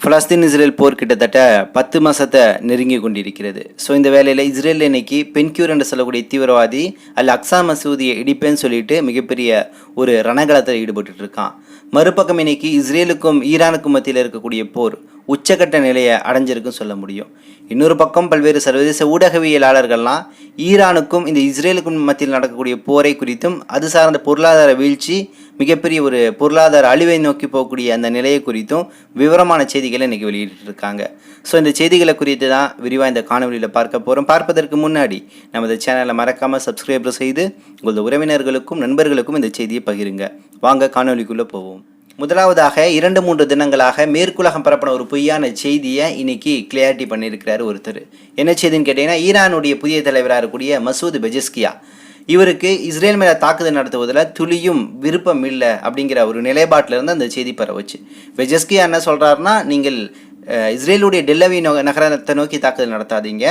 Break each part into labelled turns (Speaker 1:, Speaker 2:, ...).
Speaker 1: ஃபலஸ்தீன் Israel போர் கிட்டத்தட்ட பத்து மாசத்தை நெருங்கி கொண்டிருக்கிறது. ஸோ இந்த வேலையில் இஸ்ரேல் இன்னைக்கு பென்க்யூர் என்று சொல்லக்கூடிய தீவிரவாதி அல் அக்ஸா மசூதியை இடிப்பேன்னு சொல்லிட்டு மிகப்பெரிய ஒரு ரணகலத்தில் ஈடுபட்டு இருக்கான். மறுபக்கம் இன்னைக்கு இஸ்ரேலுக்கும் ஈரானுக்கும் மத்தியில் இருக்கக்கூடிய போர் உச்சகட்ட நிலையை அடைஞ்சிருக்குன்னு சொல்ல முடியும். இன்னொரு பக்கம் பல்வேறு சர்வதேச ஊடகவியலாளர்கள்லாம் ஈரானுக்கும் இந்த இஸ்ரேலுக்கும் மத்தியில் நடக்கக்கூடிய போரை குறித்தும் அது சார்ந்த பொருளாதார வீழ்ச்சி மிகப்பெரிய ஒரு பொருளாதார அழிவை நோக்கி போகக்கூடிய அந்த நிலையை குறித்தும் விவரமான செய்திகளை இன்றைக்கி வெளியிட்டிருக்காங்க. ஸோ இந்த செய்திகளை குறித்து தான் விரிவாக இந்த காணொலியில் பார்க்க போகிறோம் பார்ப்பதற்கு முன்னாடி நமது சேனலை மறக்காமல் சப்ஸ்கிரைபர் செய்து உங்களது உறவினர்களுக்கும் நண்பர்களுக்கும் இந்த செய்தியை பகிருங்க. வாங்க காணொலிக்குள்ளே போவோம். முதலாவதாக இரண்டு மூன்று தினங்களாக மேற்குலகம் பரப்பின ஒரு பொய்யான செய்தியை இன்னைக்கு கிளியாரிட்டி பண்ணியிருக்கிறாரு ஒருத்தர். என்ன செய்தின்னு கேட்டிங்கன்னா ஈரானுடைய புதிய தலைவராக இருக்கக்கூடிய மசூத் பெஜஸ்கியா. இவருக்கு இஸ்ரேல் மேலே தாக்குதல் நடத்துவதில் துளியும் விருப்பம் இல்லை அப்படிங்கிற ஒரு நிலைப்பாட்டில் இருந்து அந்த செய்தி பரவுச்சு. பெஜஸ்கியா என்ன சொல்கிறாருன்னா நீங்கள் இஸ்ரேலுடைய டெல்லவி நோ நகரத்தை நோக்கி தாக்குதல் நடத்தாதீங்க.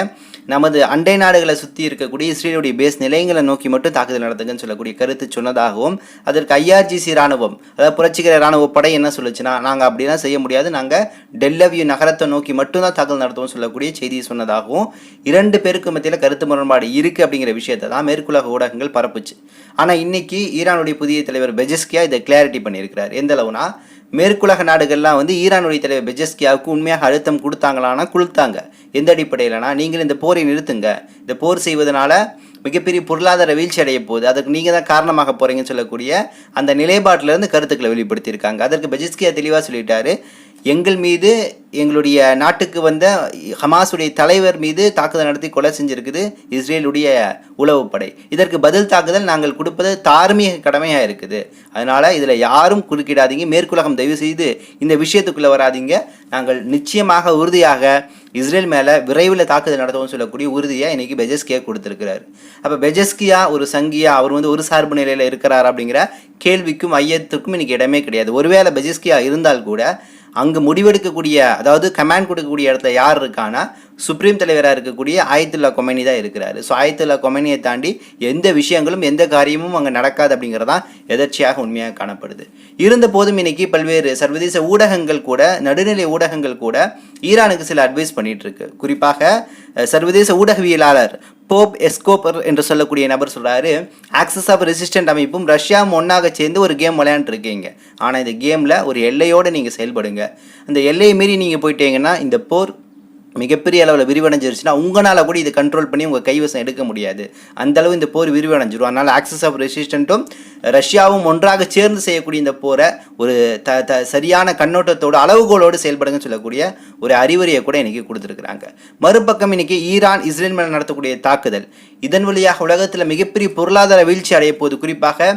Speaker 1: நமது அண்டை நாடுகளை சுற்றி இருக்கக்கூடிய இஸ்ரேலுடைய பேஸ் நிலையங்களை நோக்கி மட்டும் தாக்குதல் நடத்துங்கன்னு சொல்லக்கூடிய கருத்து சொன்னதாகவும் அதற்கு ஐஆர்ஜிசி ராணுவம் அதாவது புரட்சிகர ராணுவ படை என்ன சொல்லுச்சுன்னா நாங்கள் அப்படிலாம் செய்ய முடியாது. நாங்கள் டெல்லவியூ நகரத்தை நோக்கி மட்டும்தான் தாக்குதல் நடத்துவோம் சொல்லக்கூடிய செய்தியை சொன்னதாகவும் இரண்டு பேருக்கு மத்தியில் கருத்து முரண்பாடு இருக்குது அப்படிங்கிற விஷயத்தை தான் மேற்குலக ஊடகங்கள் பரப்புச்சு. ஆனால் இன்னைக்கு ஈரானுடைய புதிய தலைவர் பெஜஸ்கியா இதை கிளாரிட்டி பண்ணியிருக்கிறார். எந்த அளவுனா மேற்குலக நாடுகள்லாம் வந்து ஈரானுடைய தலைவர் பெஜஸ்கியாவுக்கு உண்மையாக அழுத்தம் கொடுத்தாங்களான்னா கொடுத்தாங்க எந்த அடிப்படையிலனா நீங்கள் இந்த போரை நிறுத்துங்க. இந்த போர் செய்வதனால மிகப்பெரிய பொருளாதார வீழ்ச்சி அடைய போகுது. அதுக்கு நீங்கள் தான் காரணமாக போகிறீங்கன்னு சொல்லக்கூடிய அந்த நிலைப்பாட்டிலேருந்து கருத்துக்களை வெளிப்படுத்தியிருக்காங்க. அதற்கு பெஜஸ்கியா தெளிவாக சொல்லிட்டாரு. எங்கள் மீது எங்களுடைய நாட்டுக்கு வந்த ஹமாஸுடைய தலைவர் மீது தாக்குதல் நடத்தி கொலை செஞ்சிருக்குது இஸ்ரேலுடைய உளவுப்படை இதற்கு பதில் தாக்குதல் நாங்கள் கொடுப்பது தார்மீக கடமையாக இருக்குது. அதனால் இதில் யாரும் குறுக்கிடாதீங்க மேற்குலகம் தயவு செய்து இந்த விஷயத்துக்குள்ளே வராதீங்க. நாங்கள் நிச்சயமாக உறுதியாக இஸ்ரேல் மேலே விரைவில் தாக்குதல் நடத்தவும் சொல்லக்கூடிய உறுதியை இன்றைக்கி பெஜஸ்கியா கொடுத்துருக்கிறார். அப்போ பெஜஸ்கியா ஒரு சங்கியா அவர் வந்து ஒரு சார்பு நிலையில் இருக்கிறார் அப்படிங்கிற கேள்விக்கும் ஐயத்துக்கும் இன்னைக்கு இடமே கிடையாது. ஒருவேளை பெஜஸ்கியா இருந்தால் கூட அங்கு முடிவெடுக்கக்கூடிய அதாவது கமாண்ட் கொடுக்கக்கூடிய இடத்துல யார் இருக்கானா சுப்ரீம் தலைவராக இருக்கக்கூடிய ஆயத்துல்லா கொமனி தான் இருக்கிறாரு. ஸோ ஆயத்துல்லா கொமனியை தாண்டி எந்த விஷயங்களும் எந்த காரியமும் அங்கே நடக்காது அப்படிங்கிறதான் எதர்ச்சியாக உண்மையாக காணப்படுது. இருந்த போதும் இன்னைக்கு பல்வேறு சர்வதேச ஊடகங்கள் கூட நடுநிலை ஊடகங்கள் கூட ஈரானுக்கு சில அட்வைஸ் பண்ணிட்டு இருக்கு. குறிப்பாக சர்வதேச ஊடகவியலாளர் போப் எஸ்கோப்பர் என்று சொல்லக்கூடிய நபர் சொல்கிறாரு ஆக்சஸ் ஆஃப் ரெசிஸ்டன்ட் அமைப்பும் ரஷ்யாவும் ஒன்றாக சேர்ந்து ஒரு கேம் விளையாண்டுருக்கீங்க. ஆனால் இந்த கேமில் ஒரு எல்லையோடு நீங்கள் செயல்படுங்க. அந்த எல்லையை மீறி நீங்கள் போயிட்டீங்கன்னா இந்த போர் மிகப்பெரிய அளவில் விரிவடைஞ்சிருச்சுன்னா உங்களால் கூட இது கண்ட்ரோல் பண்ணி உங்கள் கைவசம் எடுக்க முடியாது. அந்த அளவு இந்த போர் விரிவடைஞ்சிரும். அதனால் ஆக்சஸ் ஆஃப் ரெசிஸ்டண்ட்டும் ரஷ்யாவும் ஒன்றாக சேர்ந்து செய்யக்கூடிய இந்த போரை ஒரு த த சரியான கண்ணோட்டத்தோடு அளவுகோலோடு செயல்படுங்க சொல்லக்கூடிய ஒரு அறிவுரையை கூட இன்றைக்கி கொடுத்துருக்குறாங்க. மறுபக்கம் இன்றைக்கி ஈரான் இஸ்ரேல் மேலே நடத்தக்கூடிய தாக்குதல். இதன் வழியாக உலகத்தில் மிகப்பெரிய பொருளாதார வீழ்ச்சி அடைய போது குறிப்பாக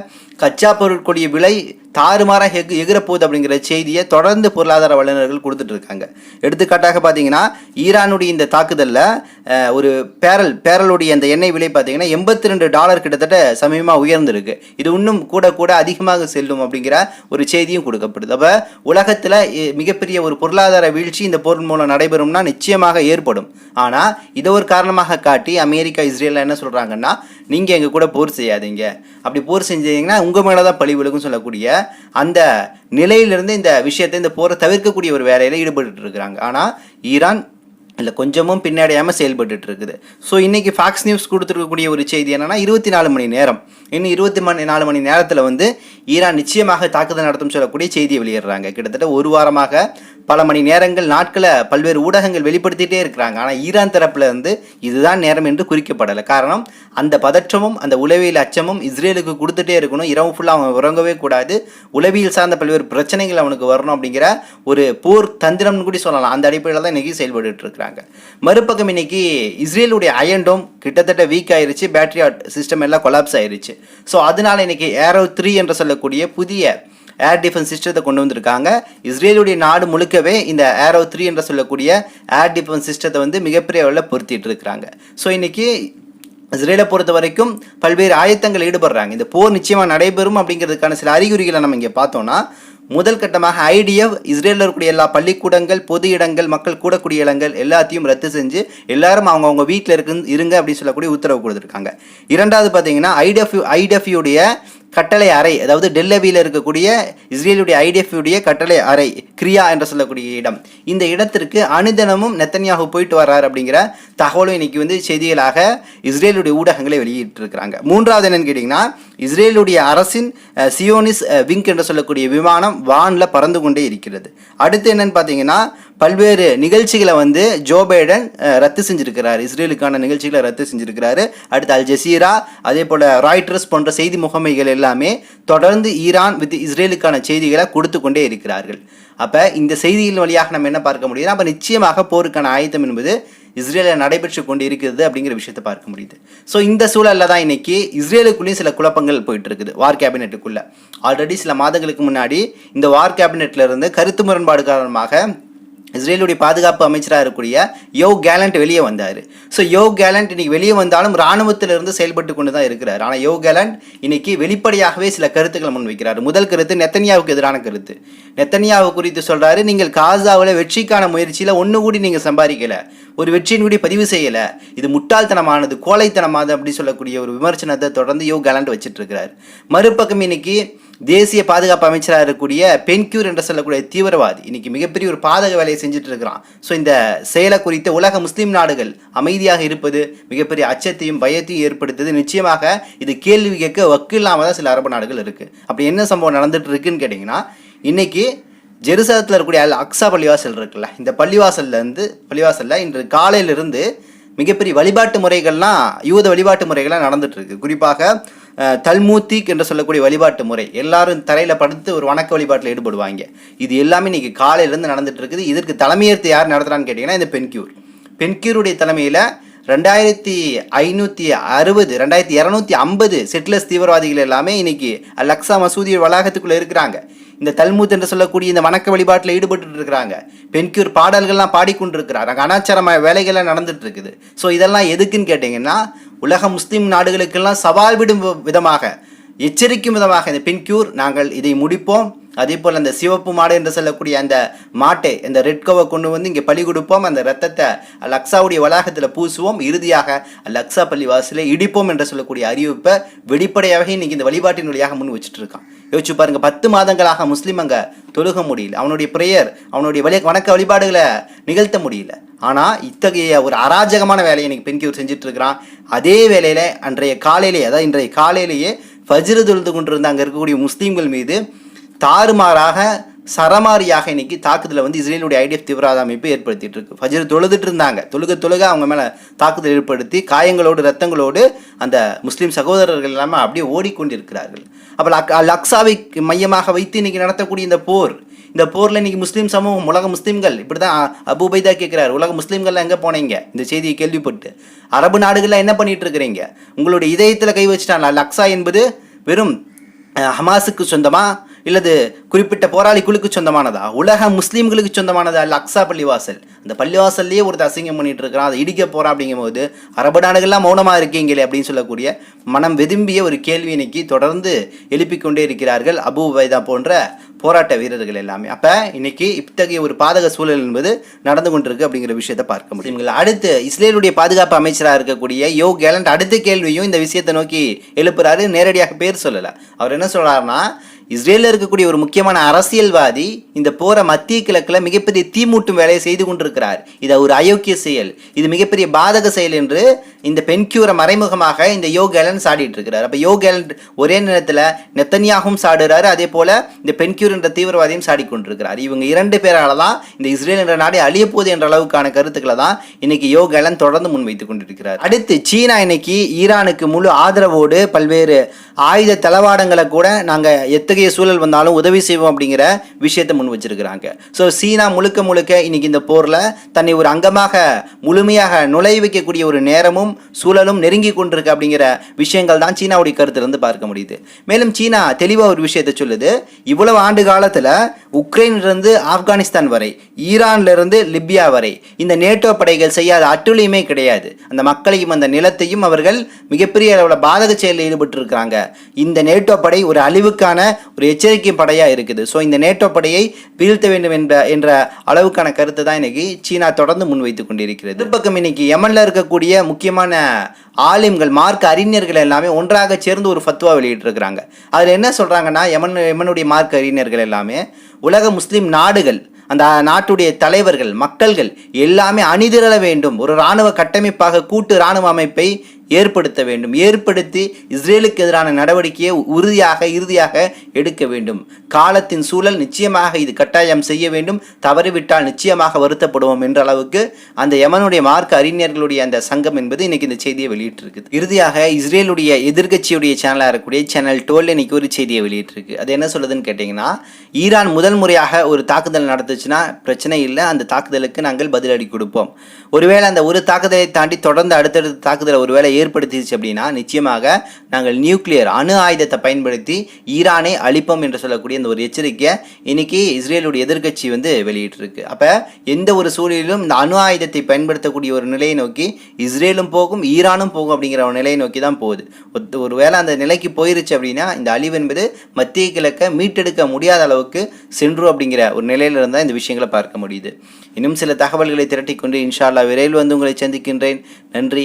Speaker 1: கச்சா பொருட்களுடைய விலை தாறுமாறாக எகு எகிரப்போகுது அப்படிங்கிற செய்தியை தொடர்ந்து பொருளாதார வல்லுநர்கள் கொடுத்துட்டு இருக்காங்க எடுத்துக்காட்டாக பார்த்தீங்கன்னா ஈரானுடைய இந்த தாக்குதலில் ஒரு பேரல் பேரலுடைய அந்த எண்ணெய் விலை பார்த்தீங்கன்னா எண்பத்தி ரெண்டு டாலர் கிட்டத்தட்ட சமயமாக உயர்ந்திருக்கு. இது இன்னும் கூட கூட அதிகமாக செல்லும் அப்படிங்கிற ஒரு செய்தியும் கொடுக்கப்படுது. அப்போ உலகத்தில் மிகப்பெரிய ஒரு பொருளாதார வீழ்ச்சி இந்த போர் மூலம் நடைபெறும்னா நிச்சயமாக ஏற்படும். ஆனால் இதை ஒரு காரணமாக காட்டி அமெரிக்கா இஸ்ரேலில் என்ன சொல்கிறாங்கன்னா நீங்கள் எங்கள் கூட போர் செய்யாதீங்க. அப்படி போர் செஞ்சீங்கன்னா உங்கள் மேலே தான் பழி விழுக்கும் சொல்லக்கூடிய அந்த நிலையிலிருந்து இந்த விஷயத்தை இந்த போரை தவிர்க்கக்கூடிய ஒரு வேலையில் ஈடுபட்டு இருக்கிறாங்க. ஆனால் ஈரான் இல்லை கொஞ்சமும் பின்னடையாமல் செயல்பட்டுட்டு இருக்குது. ஸோ இன்னைக்கு ஃபாக்ஸ் நியூஸ் கொடுத்துருக்கக்கூடிய ஒரு செய்தி என்னென்னா இருபத்தி நாலு மணி நேரம். இன்னும் இருபத்தி மணி நாலு மணி நேரத்தில் வந்து ஈரான் நிச்சயமாக தாக்குதல் நடத்தும் சொல்லக்கூடிய செய்தியை வெளியிடுறாங்க. கிட்டத்தட்ட ஒரு வாரமாக பல மணி நேரங்கள் நாட்களை பல்வேறு ஊடகங்கள் வெளிப்படுத்திட்டே இருக்கிறாங்க. ஆனால் ஈரான் தரப்பில் வந்து இதுதான் நேரம் என்று குறிக்கப்படலை. காரணம் அந்த பதற்றமும் அந்த உளவியல் அச்சமும் இஸ்ரேலுக்கு கொடுத்துட்டே இருக்கணும். இரவு ஃபுல்லாக அவன் உறங்கவே கூடாது. உளவியல் சார்ந்த பல்வேறு பிரச்சனைகள் அவனுக்கு வரணும் அப்படிங்கிற ஒரு போர் தந்திரம்னு கூட சொல்லலாம். அந்த அடிப்படையில் தான் இன்னைக்கு செயல்பட்டு இருக்கிறாங்க. மறுபக்கம் இன்னைக்கு இஸ்ரேலுடைய அயன்டோம் கிட்டத்தட்ட வீக் ஆயிருச்சு. பேட்டரி சிஸ்டம் எல்லாம் கொலாப்ஸ் ஆயிருச்சு. ஸோ அதனால இன்னைக்கு ஏரோ த்ரீ என்று சொல்லக்கூடிய புதிய ஏர் டிஃபென்ஸ் சிஸ்டத்தை கொண்டு வந்திருக்காங்க. இஸ்ரேலுடைய நாடு முழுக்கவே இந்த ஏரோ த்ரீ என்று சொல்லக்கூடிய ஏர் டிஃபென்ஸ் சிஸ்டத்தை வந்து மிகப்பெரிய அளவில் பொருத்திட்டு இருக்கிறாங்க. ஸோ இன்னைக்கு இஸ்ரேலை பொறுத்த வரைக்கும் பல்வேறு ஆயத்தங்கள் ஈடுபடுறாங்க. இந்த போர் நிச்சயமாக நடைபெறும் அப்படிங்கிறதுக்கான சில அறிகுறிகளை நம்ம இங்கே பார்த்தோம்னா முதல் கட்டமாக ஐடிஎஃப் இஸ்ரேலில் இருக்கக்கூடிய எல்லா பள்ளிக்கூடங்கள் பொது இடங்கள் மக்கள் கூடக்கூடிய இடங்கள் எல்லாத்தையும் ரத்து செஞ்சு எல்லாரும் அவங்கவுங்க வீட்டில் இருக்கு இருங்க அப்படின்னு சொல்லக்கூடிய உத்தரவு கொடுத்துருக்காங்க. இரண்டாவது பார்த்தீங்கன்னா ஐடிஎஃப் ஐடிஎஃப்யுடைய கட்டளை அறை அதாவது டெல்லவியில் இருக்கக்கூடிய இஸ்ரேலுடைய ஐடிஎஃப்யுடைய கட்டளை அறை கிரியா என்று சொல்லக்கூடிய இடம். இந்த இடத்திற்கு அனுதினமும் நெத்தன்யாகு போயிட்டு வர்றார் அப்படிங்கிற தகவலும் இன்னைக்கு வந்து செய்திகளாக இஸ்ரேலுடைய ஊடகங்களை வெளியிட்டிருக்கிறாங்க. மூன்றாவது என்னன்னு கேட்டிங்கன்னா இஸ்ரேலுடைய அரசின் சியோனிஸ் விங்க் என்று சொல்லக்கூடிய விமானம் வானில் பறந்து கொண்டே இருக்கிறது. அடுத்து என்னன்னு பார்த்தீங்கன்னா பல்வேறு நிகழ்ச்சிகளை வந்து ஜோ பைடன் ரத்து செஞ்சுருக்கிறார். இஸ்ரேலுக்கான நிகழ்ச்சிகளை ரத்து செஞ்சுருக்கிறாரு. அடுத்து அல் ஜசீரா அதே போல் ராய்டர்ஸ் போன்ற செய்தி முகமைகள் எல்லாமே தொடர்ந்து ஈரான் வித் இஸ்ரேலுக்கான செய்திகளை கொடுத்து கொண்டே இருக்கிறார்கள். அப்போ இந்த செய்தியின் வழியாக நம்ம என்ன பார்க்க முடியுதுன்னா அப்போ நிச்சயமாக போருக்கான ஆயத்தம் என்பது இஸ்ரேலில் நடைபெற்று கொண்டு இருக்கிறது அப்படிங்கிற விஷயத்தை பார்க்க முடியுது. ஸோ இந்த சூழலில் தான் இன்னைக்கு இஸ்ரேலுக்குள்ளேயும் சில குழப்பங்கள் போயிட்டு இருக்குது வார் கேபினெட்டுக்குள்ளே. ஆல்ரெடி சில மாதங்களுக்கு முன்னாடி இந்த வார் கேபினெட்டில் இருந்து கருத்து முரண்பாடு காரணமாக இஸ்ரேலுடைய பாதுகாப்பு அமைச்சராக இருக்கக்கூடிய யோ கேலண்ட் வெளியே வந்தார். ஸோ யோ கேலண்ட் இன்னைக்கு வெளியே வந்தாலும் இராணுவத்திலிருந்து செயல்பட்டு கொண்டு தான் இருக்கிறார். ஆனால் யோ கேலண்ட் இன்னைக்கு வெளிப்படையாகவே சில கருத்துக்களை முன்வைக்கிறார். முதல் கருத்து நெத்தனியாவுக்கு எதிரான கருத்து. நெத்தனியாவை குறித்து சொல்கிறாரு நீங்கள் காசாவில் வெற்றிக்கான முயற்சியில் ஒன்று கூடி நீங்கள் சம்பாதிக்கலை. ஒரு வெற்றியின் கூடி பதிவு செய்யலை. இது முட்டாள்தனமானது கோழைத்தனமானது அப்படி சொல்லக்கூடிய ஒரு விமர்சனத்தை தொடர்ந்து யோ கேலண்ட் வச்சுட்டு இருக்கிறார் மறுபக்கம் இன்னைக்கு தேசிய பாதுகாப்பு அமைச்சராக இருக்கக்கூடிய பென்க்யூர் என்று சொல்லக்கூடிய தீவிரவாதி இன்னைக்கு மிகப்பெரிய ஒரு பாதக வேலையை செஞ்சுட்டு இருக்கிறான் ஸோ இந்த செயலை குறித்த உலக முஸ்லீம் நாடுகள் அமைதியாக இருப்பது மிகப்பெரிய அச்சத்தையும் பயத்தையும் ஏற்படுத்துது. நிச்சயமாக இது கேள்வி கேட்க வக்கு இல்லாமல் தான் சில அரபு நாடுகள் இருக்குது அப்படி என்ன சம்பவம் நடந்துட்டு இருக்குன்னு கேட்டிங்கன்னா இன்னைக்கு ஜெருசலத்தில் இருக்கக்கூடிய அல் அக்ஸா பள்ளிவாசல் இருக்குல்ல இந்த பள்ளிவாசல்ல இருந்து பள்ளிவாசலில் இன்று காலையிலிருந்து மிகப்பெரிய வழிபாட்டு முறைகள்லாம் யூத வழிபாட்டு முறைகள்லாம் நடந்துகிட்ருக்கு குறிப்பாக தல்மூத்திக் என்று சொல்லக்கூடிய வழிபாட்டு முறை. எல்லாரும் தரையில் படுத்து ஒரு வணக்க வழிபாட்டில் ஈடுபடுவாங்க. இது எல்லாமே இன்றைக்கி காலையிலேருந்து நடந்துகிட்டு இருக்குது இதற்கு தலைமையேற்று யார் நடத்துகிறான்னு கேட்டிங்கன்னா இந்த பென்கியூர். பென்கியூருடைய தலைமையில் ரெண்டாயிரத்தி ஐநூற்றி அறுபது ரெண்டாயிரத்தி இரநூத்தி ஐம்பது செட்லஸ் தீவிரவாதிகள் எல்லாமே இன்னைக்கு அல் அக்ஸா மசூதி வளாகத்துக்குள்ளே இருக்கிறாங்க. இந்த தல்மூத் என்று சொல்லக்கூடிய இந்த வணக்க வழிபாட்டில் ஈடுபட்டு இருக்கிறாங்க. பெண்கியூர் பாடல்கள்லாம் பாடிக்கொண்டிருக்கிறார். அங்கே அனாச்சாரமான வேலைகள்லாம் நடந்துட்டு இருக்குது. ஸோ இதெல்லாம் எதுக்குன்னு கேட்டிங்கன்னா உலக முஸ்லீம் நாடுகளுக்கெல்லாம் சவால் விடும் விதமாக எச்சரிக்கும் விதமாக இந்த பெண்கியூர் நாங்கள் இதை முடிப்போம். அதே போல் அந்த சிவப்பு மாடு என்று சொல்லக்கூடிய அந்த மாட்டை இந்த ரெட் கவை கொண்டு வந்து இங்கே பலி கொடுப்போம். அந்த ரத்தத்தை லக்ஸாவுடைய வளாகத்தில் பூசுவோம். இறுதியாக லக்ஸா பள்ளி வாசலே இடிப்போம் என்று சொல்லக்கூடிய அறிவிப்பை வெளிப்படையாகவே இன்னைக்கு இந்த வழிபாட்டின் வழியாக முன் வச்சுட்டு இருக்கான் யோசிச்சு பாருங்க பத்து மாதங்களாக முஸ்லீம் அங்கே தொழுக முடியல. அவனுடைய பிரேயர் அவனுடைய வழி வணக்க வழிபாடுகளை நிகழ்த்த முடியல. ஆனால் இத்தகைய ஒரு அராஜகமான வேலையை இன்னைக்கு பெண்கியூர் செஞ்சுட்டு இருக்கிறான் அதே வேலையில் அன்றைய காலையிலேயே அதாவது இன்றைய காலையிலேயே ஃபஜ்ரு தொழுது கொண்டிருந்த அங்கே இருக்கக்கூடிய முஸ்லீம்கள் மீது தாறுமாறாக சரமாரியாக இன்னைக்கு தாக்குதலை வந்து இஸ்ரேலுடைய ஐடிஎஃப் தீவிரவாத அமைப்பு ஏற்படுத்திட்டு இருக்கு ஃபஜர் தொழுதுட்டு இருந்தாங்க. தொழுக தொழுக அவங்க மேலே தாக்குதல் ஏற்படுத்தி காயங்களோடு ரத்தங்களோடு அந்த முஸ்லீம் சகோதரர்கள் எல்லாமே அப்படியே ஓடிக்கொண்டிருக்கிறார்கள். அப்போ அக் அல் அக்ஸாவை மையமாக வைத்து இன்னைக்கு நடத்தக்கூடிய இந்த போர் இந்த போரில் இன்றைக்கி முஸ்லீம் சமூகம் உலக முஸ்லீம்கள் இப்படி தான் அபுபைதா கேட்குறாரு உலக முஸ்லீம்கள்லாம் எங்கே போனீங்க? இந்த செய்தியை கேள்விப்பட்டு. அரபு நாடுகளில் என்ன பண்ணிட்டு இருக்கிறீங்க உங்களுடைய இதயத்தில் கை வச்சுட்டாங்களா லக்ஸா என்பது வெறும் ஹமாஸுக்கு சொந்தமாக இல்லது குறிப்பிட்ட போராளி குழுக்கு சொந்தமானதா? உலக முஸ்லீம்களுக்கு சொந்தமானதா? இல்லை அக்ஸா பள்ளிவாசல்? அந்த பள்ளிவாசல்லையே ஒருத்தர் அசிங்கம் பண்ணிட்டு இருக்கிறான் அதை இடிக்க போறான் அப்படிங்கும்போது அரபு நாடுகள்லாம் மௌனமா இருக்கீங்களே அப்படின்னு சொல்லக்கூடிய மனம் வெதும்பிய ஒரு கேள்வி இன்னைக்கு தொடர்ந்து எழுப்பிக்கொண்டே இருக்கிறார்கள் அபு உபைதா போன்ற போராட்ட வீரர்கள் எல்லாமே. அப்போ இன்னைக்கு இத்தகைய ஒரு பாதக சூழல் என்பது நடந்து கொண்டிருக்கு அப்படிங்கிற விஷயத்தை பார்க்க முடியும். அடுத்து இஸ்ரேலுடைய பாதுகாப்பு அமைச்சராக இருக்கக்கூடிய யோ கேலண்ட் அடுத்த கேள்வியும் இந்த விஷயத்தை நோக்கி எழுப்புறாரு. நேரடியாக பேர் சொல்லலை. அவர் என்ன சொல்றாருன்னா இஸ்ரேலில் இருக்கக்கூடிய ஒரு முக்கியமான அரசியல்வாதி இந்த போரை மத்திய கிழக்கில் மிகப்பெரிய தீமூட்டும் வேலையை செய்து கொண்டிருக்கிறார். இது ஒரு அயோக்கிய செயல். இது மிகப்பெரிய பாதக செயல் என்று இந்த பெண்கியூரை மறைமுகமாக இந்த யோ கேலன் சாடிட்டு இருக்கிறார். அப்போ யோ கேலன் ஒரே நேரத்தில் நெத்தனியாகவும் சாடுறாரு. அதே போல் இந்த பெண்கியூர் என்ற தீவிரவாதியும் சாடி கொண்டிருக்கிறார் இவங்க இரண்டு பேரால் தான் இந்த இஸ்ரேல் என்ற நாடே அழியப்போகுது என்ற அளவுக்கான கருத்துக்களை தான் இன்னைக்கு யோ கேலன் தொடர்ந்து முன்வைத்துக் கொண்டிருக்கிறார். அடுத்து சீனா இன்னைக்கு ஈரானுக்கு முழு ஆதரவோடு பல்வேறு ஆயுத தளவாடங்களை கூட நாங்கள் எத்தகைய எத்தகைய சூழல் வந்தாலும் உதவி செய்வோம் அப்படிங்கிற விஷயத்தை முன் வச்சிருக்கிறாங்க. ஸோ சீனா முழுக்க முழுக்க இன்னைக்கு இந்த போரில் தன்னை ஒரு அங்கமாக முழுமையாக நுழைய வைக்கக்கூடிய ஒரு நேரமும் சூழலும் நெருங்கி கொண்டிருக்கு அப்படிங்கிற விஷயங்கள் தான் சீனாவுடைய கருத்திலிருந்து பார்க்க முடியுது. மேலும் சீனா தெளிவாக ஒரு விஷயத்தை சொல்லுது. இவ்வளவு ஆண்டு காலத்தில் உக்ரைனிலிருந்து ஆப்கானிஸ்தான் வரை ஈரான்லேருந்து லிபியா வரை. இந்த நேட்டோ படைகள் செய்யாத அட்டுழியுமே கிடையாது. அந்த மக்களையும் அந்த நிலத்தையும் அவர்கள் மிகப்பெரிய அளவில் பாதக செயலில் ஈடுபட்டிருக்கிறாங்க. இந்த நேட்டோ படை ஒரு அழிவுக்கான ஒரு எச்சரிக்கை படையாக இருக்குது. ஸோ இந்த நேட்டோ படையை வீழ்த்த வேண்டும் என்ற என்ற அளவுக்கான கருத்தை தான் இன்னைக்கு சீனா தொடர்ந்து முன்வைத்து கொண்டிருக்கிறது. பக்கம் இன்னைக்கு யமன்ல இருக்கக்கூடிய முக்கியமான ஆலிம்கள் மார்க்க அறிஞர்கள் எல்லாமே ஒன்றாக சேர்ந்து ஒரு ஃபத்வா வெளியிட்டிருக்கிறாங்க. அதில் என்ன சொல்கிறாங்கன்னா எமன் எமனுடைய மார்க்க அறிஞர்கள் எல்லாமே உலக முஸ்லீம் நாடுகள் அந்த நாட்டுடைய தலைவர்கள் மக்கள்கள் எல்லாமே அணிதிரள வேண்டும். ஒரு இராணுவ கட்டமைப்பாக கூட்டு இராணுவ அமைப்பை ஏற்படுத்த வேண்டும். ஏற்படுத்தி இஸ்ரேலுக்கு எதிரான நடவடிக்கையை உறுதியாக இறுதியாக எடுக்க வேண்டும். காலத்தின் சூழல் நிச்சயமாக இது கட்டாயம் செய்ய வேண்டும். தவறிவிட்டால் நிச்சயமாக வருத்தப்படுவோம் என்ற அளவுக்கு அந்த யமனுடைய மார்க்க அறிஞர்களுடைய அந்த சங்கம் என்பது இன்னைக்கு இந்த செய்தியை வெளியிட்டிருக்குது. இறுதியாக இஸ்ரேலுடைய எதிர்க்கட்சியுடைய சேனலாக இருக்கக்கூடிய சேனல் டோல் இன்னைக்கு ஒரு செய்தியை வெளியிட்டிருக்கு. அது என்ன சொல்லுதுன்னு கேட்டிங்கன்னா ஈரான் முதல் முறையாக ஒரு தாக்குதல் நடத்துச்சுன்னா பிரச்சனை இல்லை. அந்த தாக்குதலுக்கு நாங்கள் பதிலடி கொடுப்போம். ஒருவேளை அந்த ஒரு தாக்குதலை தாண்டி தொடர்ந்து அடுத்தடுத்த தாக்குதலை ஒருவேளை ஏற்படுத்திடுச்சு அப்படின்னா நிச்சயமாக நாங்கள் நியூக்ளியர் அணு ஆயுதத்தை பயன்படுத்தி ஈரானை அழிப்போம் என்று சொல்லக்கூடிய இந்த ஒரு எச்சரிக்கையை இன்னைக்கு இஸ்ரேலுடைய எதிர்க்கட்சி வந்து வெளியிட்டிருக்கு. அப்போ எந்த ஒரு சூழலிலும் இந்த அணு ஆயுதத்தை பயன்படுத்தக்கூடிய ஒரு நிலையை நோக்கி இஸ்ரேலும் போகும் ஈரானும் போகும் அப்படிங்கிற ஒரு நிலையை நோக்கி தான் போகுது. ஒரு வேளை அந்த நிலைக்கு போயிருச்சு அப்படின்னா இந்த அழிவு என்பது மத்திய கிழக்கை மீட்டெடுக்க முடியாத அளவுக்கு சென்று அப்படிங்கிற ஒரு நிலையில் இருந்தால் இந்த விஷயங்களை பார்க்க முடியுது. இன்னும் சில தகவல்களை திரட்டிக்கொண்டு இன்ஷால்லா விரைவில் வந்து உங்களை சந்திக்கின்றேன். நன்றி.